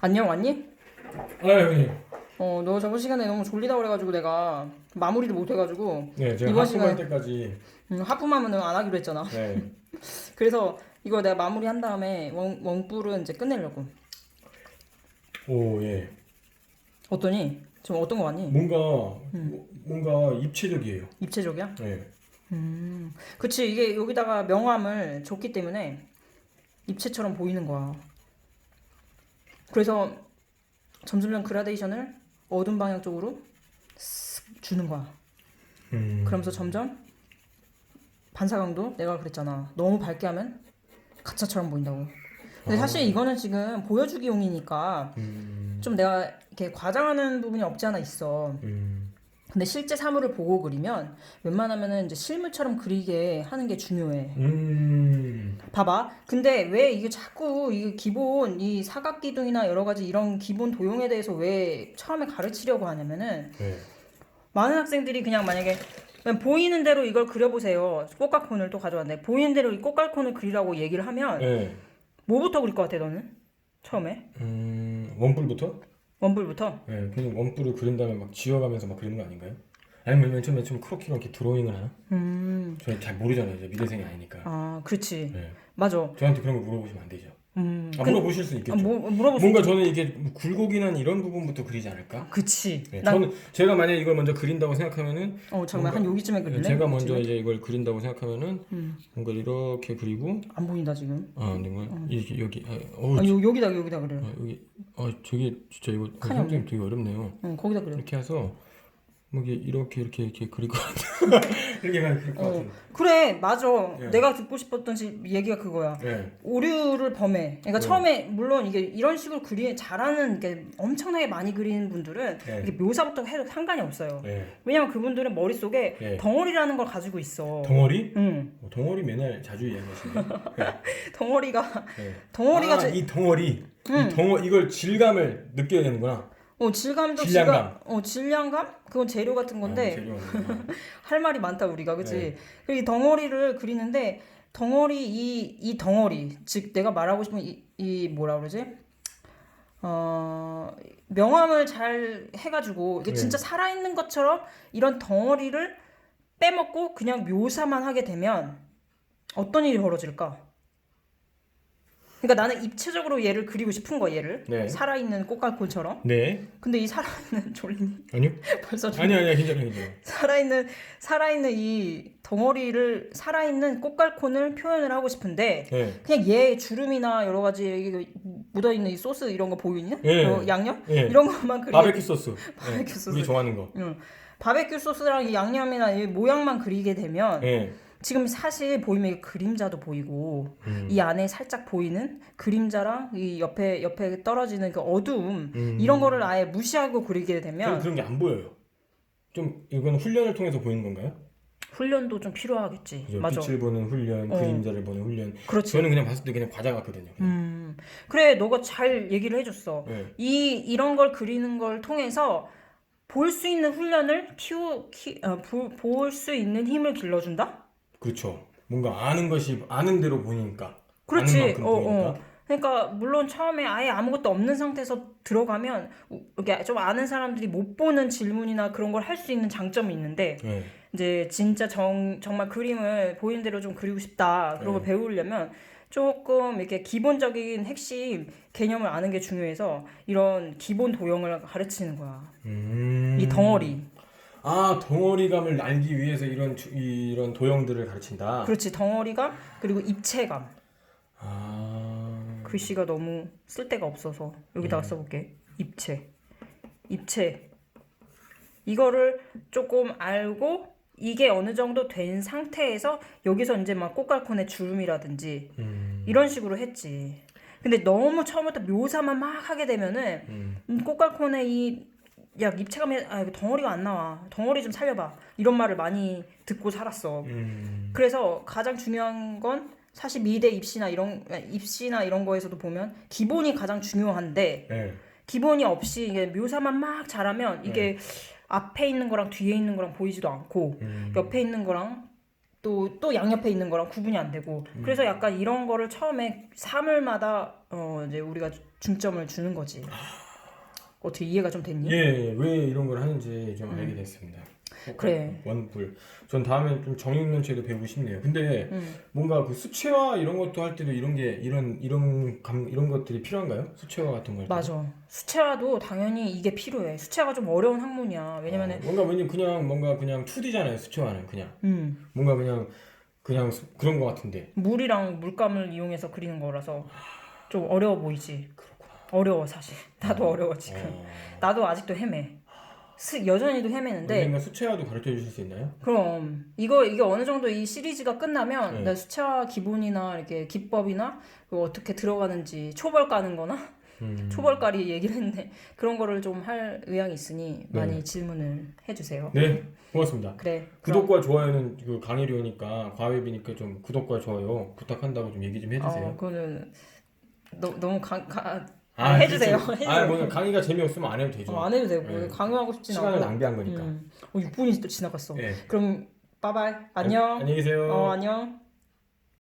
안녕 왔니? 아 형님. 어 너 저번 시간에 너무 졸리다 그래가지고 내가 마무리를 못 해가지고 네 제가 이번 시간에- 때까지 음, 하품하면은 안 하기로 했잖아. 네. 그래서 이거 내가 마무리 한 다음에 원, 원뿔은 이제 끝내려고. 오 예. 어떠니? 지금 어떤 거 같니? 뭔가 음. 뭐- 뭔가 입체적이에요. 입체적이야? 네. 음. 그치 이게 여기다가 명암을 줬기 때문에 입체처럼 보이는 거야. 그래서 점점점 그라데이션을 어두운 방향 쪽으로 쓱 주는 거야. 음. 그러면서 점점 반사광도 내가 그랬잖아. 너무 밝게 하면 가짜처럼 보인다고. 근데 사실 이거는 지금 보여주기용이니까 음. 좀 내가 이렇게 과장하는 부분이 없지 않아 있어. 음. 근데 실제 사물을 보고 그리면 웬만하면은 이제 실물처럼 그리게 하는 게 중요해. 음. 봐봐. 근데 왜 이게 자꾸 이 기본 이 사각기둥이나 여러 가지 이런 기본 도형에 대해서 왜 처음에 가르치려고 하냐면은 네. 많은 학생들이 그냥 만약에 그냥 보이는 대로 이걸 그려보세요. 꽃갈콘을 또 가져왔네. 보이는 대로 이 꽃갈콘을 그리라고 얘기를 하면 네. 뭐부터 그릴 것 같아 너는? 처음에 음. 원뿔부터? 원뿔부터. 네. 그냥 원뿔을 그린 다음에 막 지워가면서 막 그리는 거 아닌가요? 아니면 맨 처음에 좀 크로키로 이렇게 드로잉을 하나? 음, 저희 잘 모르잖아요. 이제 미대생이 아니니까. 아 그렇지. 네. 맞아. 저한테 그런 거 물어보시면 안 되죠. 음, 아, 근- 물어보실 수 있겠죠. 아, 뭐 물어볼 뭔가 저는 이게 굴곡이나 이런 부분부터 그리지 않을까? 그치. 네, 난, 저는 제가 만약 에 이걸 먼저 그린다고 생각하면은 어 정말 한 여기쯤에 그릴래? 제가 먼저 지금? 이제 이걸 그린다고 생각하면은 음, 뭔가 이렇게 그리고 안 보인다 지금. 아 뭔가 이렇게 여기 아, 어, 아, 요, 여기다 여기다 그래. 아, 여기 아 저게 진짜 이거 아, 선생님 되게 어렵네요. 응, 거기다 그래. 이렇게 해서 뭐 이게 이렇게 이렇게 이렇게 그릴 것 같아. 이렇게 가면 그릴 것 어. 같은. 그래, 맞아. 예. 내가 듣고 싶었던 시- 얘기가 그거야. 네. 오류를 범해. 그러니까 네. 처음에 물론 이게 이런 식으로 그리 잘하는 게 엄청나게 많이 그리는 분들은 네. 이게 묘사부터 해도 상관이 없어요. 네. 왜냐면 그분들은 머릿속에 네. 덩어리라는 걸 가지고 있어. 덩어리? 응. 어, 덩어리 맨날 자주 이야기하시네. 네. 덩어리가 네. 덩어리가 아, 제- 이 덩어리. 응. 이 덩어 이걸 질감을 느껴야 되는구나. 어, 질감도 질량감. 질감, 어, 질량감? 그건 재료 같은 건데 아, 재료가 할 말이 많다 우리가 그치 네. 그리고 이 덩어리를 그리는데 덩어리 이, 이 덩어리 즉 내가 말하고 싶은 이, 이 뭐라 그러지 어 명암을 잘 해가지고 이게 네. 진짜 살아있는 것처럼 이런 덩어리를 빼먹고 그냥 묘사만 하게 되면 어떤 일이 벌어질까 그러니까 나는 입체적으로 얘를 그리고 싶은 거야 얘를 네. 살아있는 꽃갈콘처럼 네. 근데 이 살아있는 졸리니 아니요. 벌써 졸 아니 아니야 괜찮아 괜찮아. 살아있는 살아있는 이 덩어리를 살아있는 꽃갈콘을 표현을 하고 싶은데 네. 그냥 얘 주름이나 여러 가지 이게 묻어 있는 이 소스 이런 거 보이니? 예. 어, 양념 예. 이런 것만 그리 바베큐 소스. 바베큐 네. 소스. 우리 좋아하는 거. 응. 바베큐 소스랑 이 양념이나 이 모양만 그리게 되면 예. 지금 사실 보이면 그림자도 보이고 음. 이 안에 살짝 보이는 그림자랑 이 옆에 옆에 떨어지는 그 어두움 음. 이런 거를 아예 무시하고 그리게 되면 그런 게 안 보여요. 좀 이건 훈련을 통해서 보이는 건가요? 훈련도 좀 필요하겠지. 그죠? 맞아. 빛을 보는 훈련, 어. 그림자를 보는 훈련. 그렇지. 저는 그냥 봤을 때 그냥 과자 같거든요. 그냥. 음. 그래, 너가 잘 얘기를 해줬어. 네. 이 이런 걸 그리는 걸 통해서 볼 수 있는 훈련을 키우 키, 어, 볼수 있는 힘을 길러준다. 그렇죠. 뭔가 아는 것이 아는 대로 보이니까. 그렇지. 만큼 어, 보이니까. 어. 그러니까 물론 처음에 아예 아무것도 없는 상태에서 들어가면 좀 아는 사람들이 못 보는 질문이나 그런 걸 할 수 있는 장점이 있는데 네. 이제 진짜 정 정말 그림을 보이는 대로 좀 그리고 싶다 그런 걸 네. 배우려면 조금 이렇게 기본적인 핵심 개념을 아는 게 중요해서 이런 기본 도형을 가르치는 거야. 음. 이 덩어리. 아 덩어리감을 알기 위해서 이런 주- 이런 도형들을 가르친다. 그렇지 덩어리감 그리고 입체감. 아. 글씨가 너무 쓸 데가 없어서 여기다가 네. 써볼게. 입체. 입체. 이거를 조금 알고 이게 어느 정도 된 상태에서 여기서 이제 막 꽃갈콘의 주름이라든지 음. 이런 식으로 했지. 근데 너무 처음부터 묘사만 막 하게 되면은 음. 음, 꽃갈콘의 이, 야, 입체감이, 아, 이거 덩어리가 안 나와. 덩어리 좀 살려봐. 이런 말을 많이 듣고 살았어. 음. 그래서 가장 중요한 건 사실 미대 입시나 이런, 입시나 이런 거에서도 보면 기본이 가장 중요한데 네. 기본이 없이 이게 묘사만 막 잘하면 이게 앞에 있는 거랑 뒤에 있는 거랑 보이지도 않고 음. 옆에 있는 거랑 또 또 양옆에 있는 거랑 구분이 안 되고 그래서 약간 이런 거를 처음에 사물마다 어 이제 우리가 중점을 주는 거지. 어떻게 이해가 좀 됐니? 예, 예, 왜 이런 걸 하는지 좀 알게 됐습니다. 음. 그래. 원뿔. 전 다음에 좀 정육면체도 배우고 싶네요. 근데 음. 뭔가 그 수채화 이런 것도 할 때도 이런 게 이런 이런 감 이런 것들이 필요한가요? 수채화 같은 거. 할 때? 맞아. 수채화도 당연히 이게 필요해. 수채화가 좀 어려운 학문이야. 왜냐면은 어, 뭔가 왜냐 그냥 뭔가 그냥 2D잖아요. 수채화는 그냥 음, 뭔가 그냥 그냥 수- 그런 거 같은데. 물이랑 물감을 이용해서 그리는 거라서 좀 어려워 보이지. 어려워 사실. 나도 어 려워 지금. 어, 나도 아직도 헤매. 스, 여전히도 헤매는데 언젠가 수채화도 가르쳐 주실 수 있나요? 그럼 이거 이게 어느 정도 이 시리즈가 끝나면 네. 내 수채화 기본이나 이렇게 기법이나 어떻게 들어가는지 초벌 까는 거나 음. 초벌까리 얘기를 했는데 그런 거를 좀 할 의향이 있으니 네. 많이 질문을 해주세요. 네, 고맙습니다. 그래. 구독과 좋아요는 그 강의료니까 과외비니까 좀 구독과 좋아요 부탁한다고 좀 얘기 좀 해주세요. 어, 그거는 너, 너무 강, 강 아, 해주세요. 그렇죠. 해주세요. 아, 뭐 강의가 재미없으면 안 해도 되죠. 어, 안 해도 되고 네. 강요하고 싶진 시간을 않고. 낭비한 거니까. 음. 어, 6분이 또 지나갔어. 예. 그럼 빠바이. 안녕. 안녕히 계세요. 어 안녕.